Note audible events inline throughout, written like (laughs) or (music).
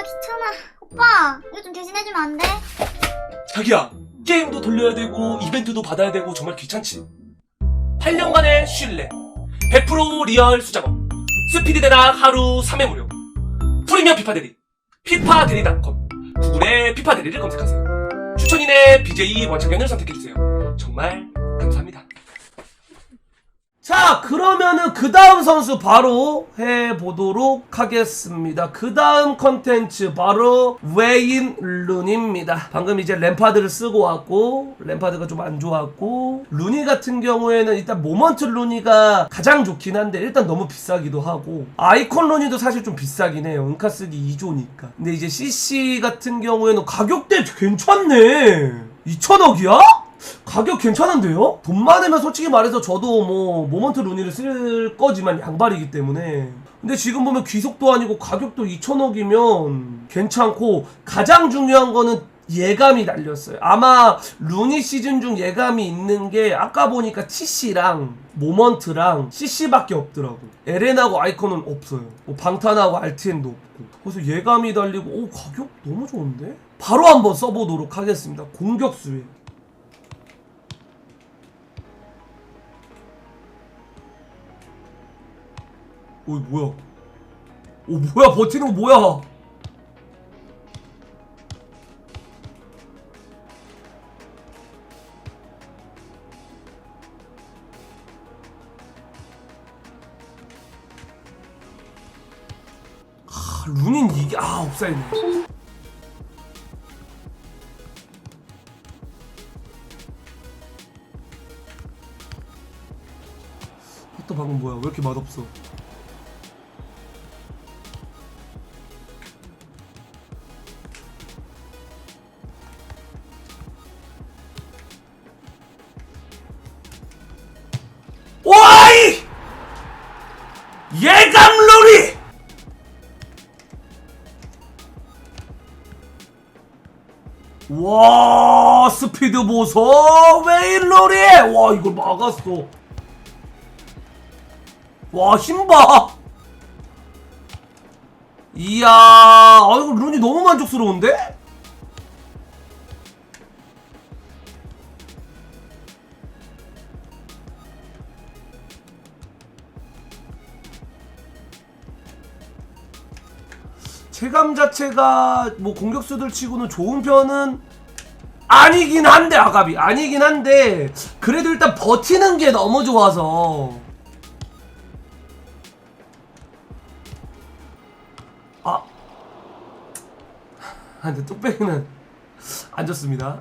진짜 귀찮아. 오빠, 이거 좀 대신해주면 안 돼? 자기야, 게임도 돌려야 되고, 이벤트도 받아야 되고, 정말 귀찮지? 8년간의 신뢰. 100% 리얼 수작업. 스피드 대락 하루 3회 무료. 프리미엄 피파 대리. 피파 대리닷컴. 구글에 피파 대리를 검색하세요. 추천인의 BJ 원창현을 선택해주세요. 정말. 자, 그러면은 그 다음 선수 바로 해보도록 하겠습니다. 그 다음 컨텐츠 바로 웨인 룬입니다. 방금 이제 램파드를 쓰고 왔고, 램파드가 좀 안 좋았고, 루니 같은 경우에는 일단 모먼트 루니가 가장 좋긴 한데, 일단 너무 비싸기도 하고, 아이콘 루니도 사실 좀 비싸긴 해요. 은카 쓰기 2조니까. 근데 이제 CC 같은 경우에는 가격대 괜찮네. 2천억이야? 가격 괜찮은데요? 돈 많으면 솔직히 말해서 저도 뭐 모먼트 루니를 쓸 거지만 양발이기 때문에 근데 지금 보면 귀속도 아니고 가격도 2천억이면 괜찮고 가장 중요한 거는 예감이 날렸어요. 아마 루니 시즌 중 예감이 있는 게 아까 보니까 TC랑 모먼트랑 CC밖에 없더라고. 에렌하고 아이콘은 없어요. 뭐 방탄하고 알티엔도 없고. 그래서 예감이 달리고 오 가격 너무 좋은데? 바로 한번 써보도록 하겠습니다. 공격수에. 어이 뭐야? 오 뭐야 버티는 거 뭐야? 아, 루닌 이게 아 옵사이네. 또 방금 뭐야? 왜 이렇게 맛없어? 와 스피드 보소 룰이! 와 이걸 막았어 와 힘봐 이야 아 이거 룬이 너무 만족스러운데? 체감 자체가 뭐 공격수들 치고는 좋은 편은 아니긴 한데 아가비. 아니긴 한데 그래도 일단 버티는 게 너무 좋아서. 아, 아 근데 뚝배기는 안 좋습니다.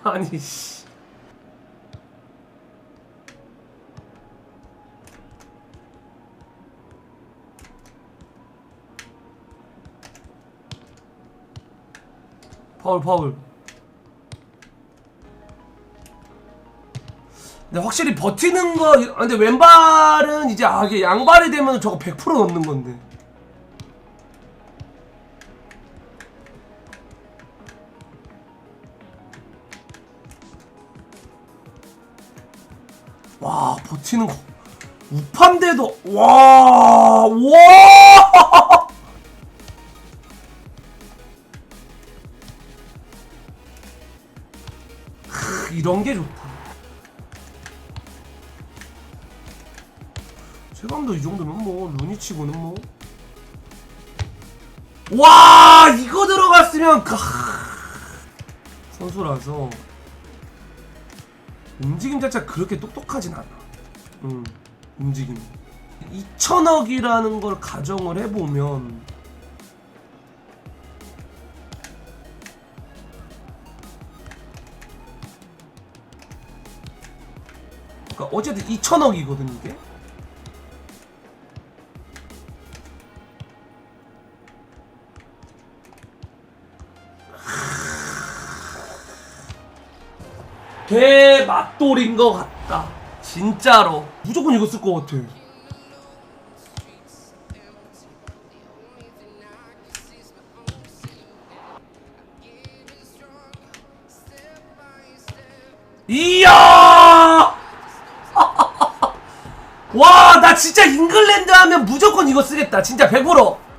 (laughs) 아니 씨. 파울 파울. 근데 확실히 버티는 거 아, 근데 왼발은 이제 아 이게 양발이 되면 저거 100% 넣는 건데. 와 버티는 거 우판대도 와와 (laughs) 이런 게 좋다. 최감도 이 정도면 뭐 루니치고는 뭐. 와 이거 들어갔으면 그 선수라서 움직임 자체가 그렇게 똑똑하진 않아. 음 움직임. 2천억이라는 걸 가정을 해보면 그러니까 어쨌든 2천억이거든 이게. 대맛돌인 것 같다. 진짜로. 무조건 이거 쓸 것 같아. 이야! (laughs) 와, 나 진짜 잉글랜드 하면 무조건 이거 쓰겠다. 진짜 100%.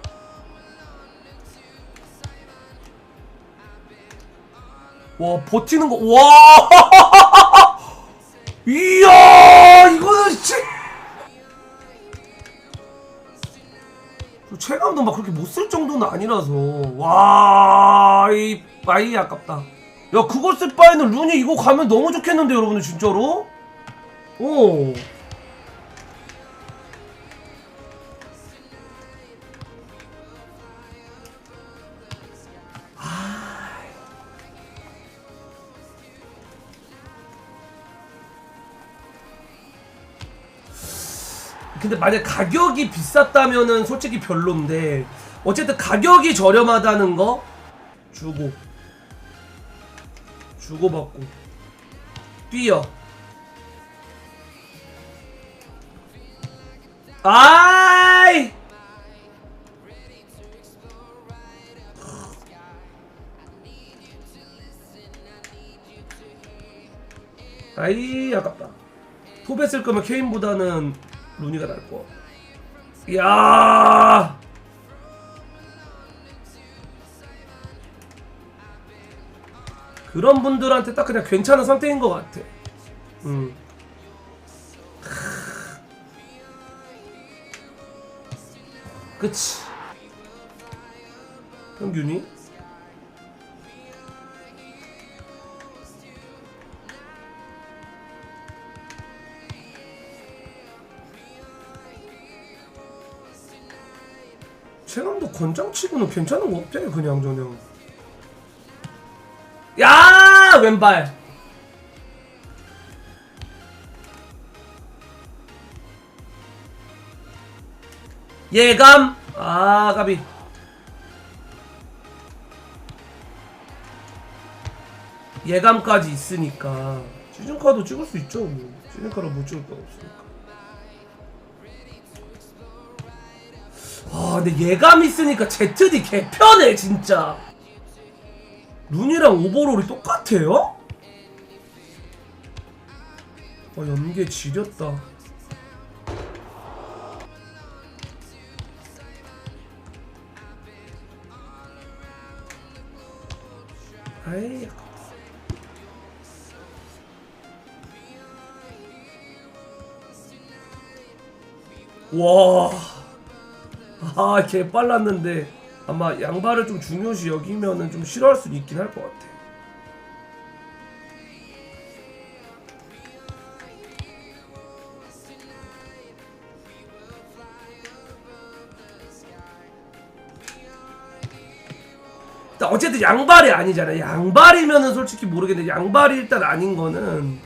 와, 버티는 거, 와! (laughs) 이야! 이거는 진짜. 체감도 막 그렇게 못 쓸 정도는 아니라서. 와, 이, 마이 아깝다. 야, 그걸 쓸 바에는 룬이 이거 가면 너무 좋겠는데, 여러분들, 진짜로? 오. 근데 만약 가격이 비쌌다면은 솔직히 별론데 어쨌든 가격이 저렴하다는 거 주고 주고받고 뛰어. 아이! 아이 아깝다. 톱에 쓸 거면 케인보다는 루니가 거. 이야. 그런 분들한테 딱 그냥 괜찮은 선택인 것 같아. 음. 그치. 평균이? 체감도 권장치고는 괜찮은 거 없대 그냥 저냥 야 왼발. 예감. 아 가비. 예감까지 있으니까. 시즌카도 찍을 수 있죠 뭐. 시즌카로 못 찍을 건 없으니까 아 근데 예감 있으니까 ZD 개편해 진짜. 룬이랑 오버롤이 똑같아요? 아 연계 지렸다. 아이 와 아, 개 빨랐는데 아마 양발을 좀 중요시 여기면은 좀 싫어할 수도 있긴 할 것 같아. 어쨌든 양발이 아니잖아. 양발이면은 솔직히 모르겠는데 양발이 일단 아닌 거는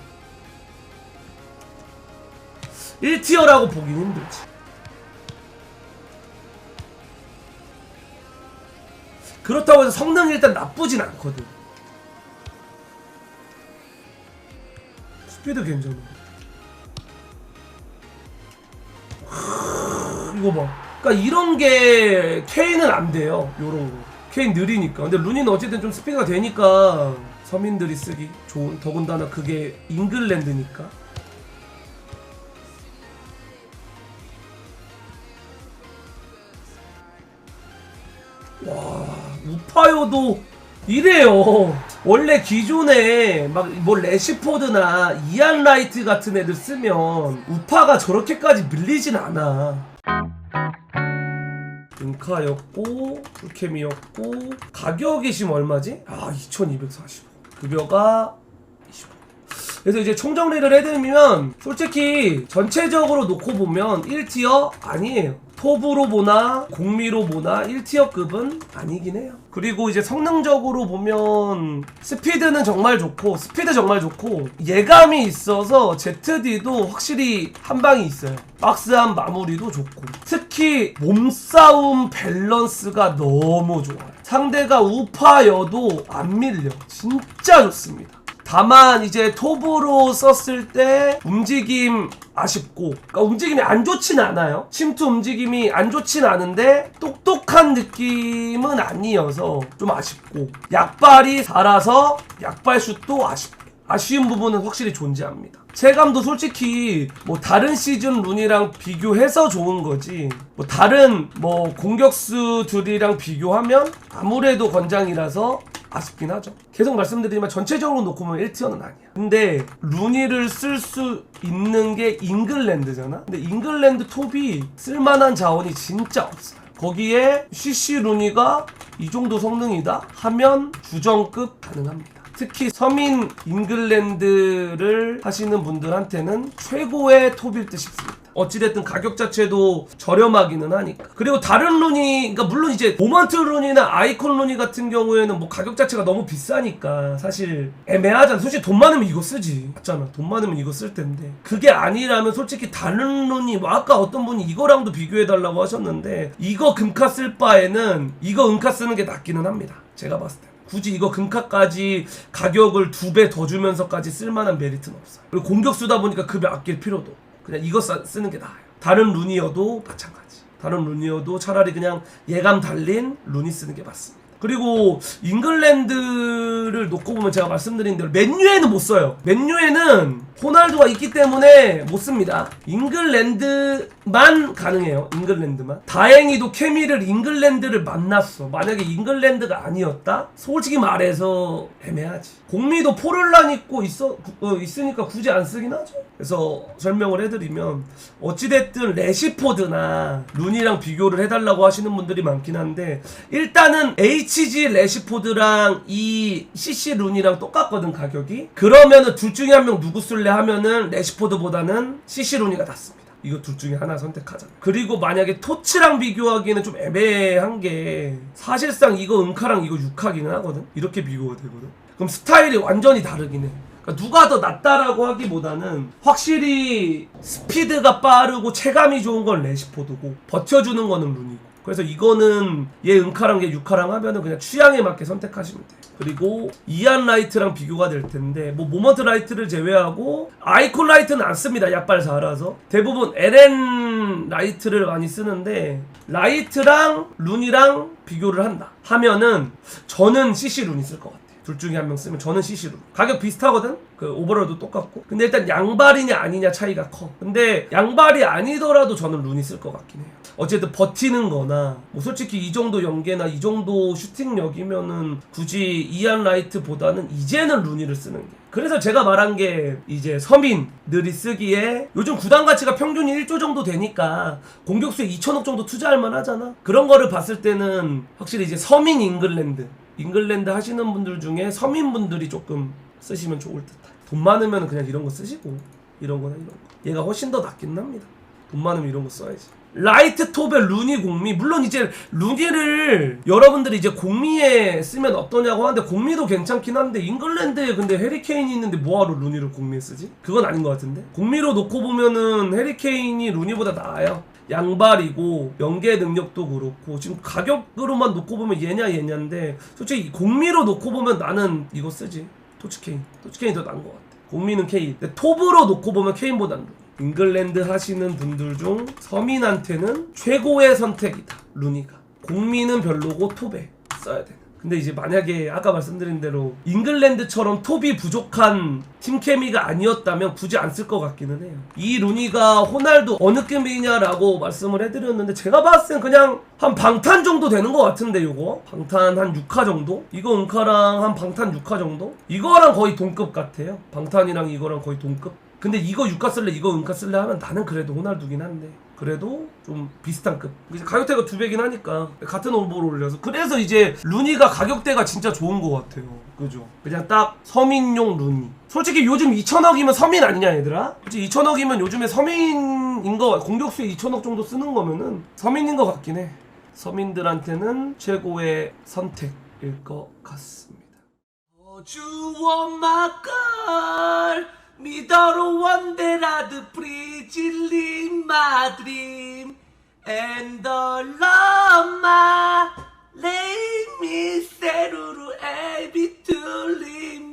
1티어라고 보긴 힘들지. 그렇다고 해서 성능이 일단 나쁘진 않거든. 스피드 괜찮아. 이거 봐. 그러니까 이런 게 K는 안 돼요. 요런 거. K 느리니까. 근데 루니는 어쨌든 좀 스피드가 되니까 서민들이 쓰기 좋은. 더군다나 그게 잉글랜드니까. 우파요도 이래요. 원래 기존에 막 뭐 레시포드나 이안 라이트 같은 애들 쓰면 우파가 저렇게까지 밀리진 않아. 인카였고 풀캠이었고 가격이 지금 얼마지? 아 2245. 급여가 25. 그래서 이제 총정리를 해드리면 솔직히 전체적으로 놓고 보면 1티어 아니에요. 톱으로 보나 공미로 보나 1티어급은 아니긴 해요. 그리고 이제 성능적으로 보면 스피드는 정말 좋고 스피드 정말 좋고 예감이 있어서 ZD도 확실히 한 방이 있어요. 박스한 마무리도 좋고 특히 몸싸움 밸런스가 너무 좋아요. 상대가 우파여도 안 밀려. 진짜 좋습니다. 다만 이제 톱으로 썼을 때 움직임 아쉽고 그러니까 움직임이 안 좋진 않아요 침투 움직임이 안 좋진 않은데 똑똑한 느낌은 아니어서 좀 아쉽고 약발이 살아서 약발 슛도 아쉽고 아쉬운 부분은 확실히 존재합니다. 체감도 솔직히 뭐 다른 시즌 룬이랑 비교해서 좋은 거지 뭐 다른 뭐 공격수들이랑 비교하면 아무래도 권장이라서 아쉽긴 하죠. 계속 말씀드리지만 전체적으로 놓고 보면 1티어는 아니야. 근데 루니를 쓸 수 있는 게 잉글랜드잖아. 근데 잉글랜드 톱이 쓸만한 자원이 진짜 없어요. 거기에 CC 루니가 이 정도 성능이다 하면 주정급 가능합니다. 특히 서민 잉글랜드를 하시는 분들한테는 최고의 톱일 듯 싶습니다. 어찌됐든 가격 자체도 저렴하기는 하니까. 그리고 다른 룬이, 그러니까 물론 이제 모먼트 룬이나 아이콘 룬이 같은 경우에는 뭐 가격 자체가 너무 비싸니까 사실 애매하잖아. 솔직히 돈 많으면 이거 쓰지. 맞잖아. 돈 많으면 이거 쓸 텐데. 그게 아니라면 솔직히 다른 룬이, 뭐 아까 어떤 분이 이거랑도 비교해달라고 하셨는데 이거 금카 쓸 바에는 이거 은카 쓰는 게 낫기는 합니다. 제가 봤을 때. 굳이 이거 금카까지 가격을 두 배 더 주면서까지 쓸만한 메리트는 없어요. 그리고 공격수다 보니까 급여 아낄 필요도. 그냥 이거 써- 쓰는 게 나아요. 다른 루니어도 마찬가지. 다른 루니어도 차라리 그냥 예감 달린 루니 쓰는 게 맞습니다. 그리고 잉글랜드를 놓고 보면 제가 말씀드린 대로 맨유에는 못 써요. 맨유에는 호날두가 있기 때문에 못 씁니다. 잉글랜드 만 가능해요. 잉글랜드만. 다행히도 케미를 잉글랜드를 만났어. 만약에 잉글랜드가 아니었다? 솔직히 말해서 애매하지. 공미도 포를란 있고 있어 어, 있으니까 굳이 안 쓰긴 하죠. 그래서 설명을 해드리면 어찌됐든 레시포드나 룬이랑 비교를 해달라고 하시는 분들이 많긴 한데 일단은 HG 레시포드랑 이 CC 룬이랑 똑같거든 가격이. 그러면은 둘 중에 한 명 누구 쓸래 하면은 레시포드보다는 CC 룬이가 낫습니다. 이거 둘 중에 하나 선택하자. 그리고 만약에 토치랑 비교하기에는 좀 애매한 게 사실상 이거 은카랑 이거 육하기는 하거든. 이렇게 비교가 되거든. 그럼 스타일이 완전히 다르긴 해. 그러니까 누가 더 낫다라고 하기보다는 확실히 스피드가 빠르고 체감이 좋은 건 레시포드고 버텨주는 거는 룬이고. 그래서 이거는 얘 은카랑 얘 육카랑 하면은 그냥 취향에 맞게 선택하시면 돼요. 그리고 이안 라이트랑 비교가 될 텐데 뭐 모먼트 라이트를 제외하고 아이콘 라이트는 안 씁니다. 약발 살아서 대부분 LN 라이트를 많이 쓰는데 라이트랑 룬이랑 비교를 한다 하면은 저는 CC 룬이 쓸 것 같아요. 둘 중에 한 명 쓰면 저는 CC로. 가격 비슷하거든? 그 오버롤도 똑같고. 근데 일단 양발이냐 아니냐 차이가 커. 근데 양발이 아니더라도 저는 룬이 쓸 것 같긴 해요. 어쨌든 버티는 거나 뭐 솔직히 이 정도 연계나 이 정도 슈팅력이면은 굳이 이안 라이트보다는 이제는 루니를 쓰는 게. 그래서 제가 말한 게 이제 서민들이 쓰기에 요즘 구단 가치가 평균이 1조 정도 되니까 공격수에 2천억 정도 투자할 만 하잖아. 그런 거를 봤을 때는 확실히 이제 서민 잉글랜드 잉글랜드 하시는 분들 중에 서민분들이 조금 쓰시면 좋을 듯해. 돈 많으면 그냥 이런 거 쓰시고 이런 거나 이런 거. 얘가 훨씬 더 낫기는 합니다. 돈 많으면 이런 거 써야지. 라이트 톱의 루니 공미. 물론 이제 루니를 여러분들이 이제 공미에 쓰면 어떠냐고 하는데 공미도 괜찮긴 한데 잉글랜드에 근데 해리케인이 있는데 뭐하러 루니를 공미에 쓰지? 그건 아닌 것 같은데? 공미로 놓고 보면은 해리케인이 루니보다 나아요. 양발이고 연계 능력도 그렇고 지금 가격으로만 놓고 보면 얘냐 얘냐인데 솔직히 공미로 놓고 보면 나는 이거 쓰지. 토치케인. 토치케인이 더 나은 것 같아. 공미는 케인. 톱으로 놓고 보면 케인보다는. 잉글랜드 하시는 분들 중 서민한테는 최고의 선택이다 루니가 공미는 별로고 톱에 써야 되는 근데 이제 만약에 아까 말씀드린 대로 잉글랜드처럼 톱이 부족한 팀 케미가 아니었다면 굳이 안 쓸 것 같기는 해요. 이 루니가 호날두 어느 급이냐라고 말씀을 해드렸는데 제가 봤을 땐 그냥 한 방탄 정도 되는 것 같은데 요거 방탄 한 6화 정도? 이거 은카랑 한 방탄 6화 정도? 이거랑 거의 동급 같아요. 방탄이랑 이거랑 거의 동급. 근데 이거 6화 쓸래 이거 은카 쓸래 하면 나는 그래도 호날두긴 한데 그래도 좀 비슷한 급. 이제 가격대가 두 배긴 하니까 같은 오버롤이라서. 그래서 이제 루니가 가격대가 진짜 좋은 것 같아요. 그죠? 그냥 딱 서민용 루니. 솔직히 요즘 2천억이면 서민 아니냐 얘들아? 솔직히 2천억이면 요즘에 서민인 거 공격수에 2천억 정도 쓰는 거면은 서민인 것 같긴 해. 서민들한테는 최고의 선택일 것 같습니다. 주워 막걸 미더로 원데라드 프리질린 마드림 앤더 러마 레이미 세루루 에비툴리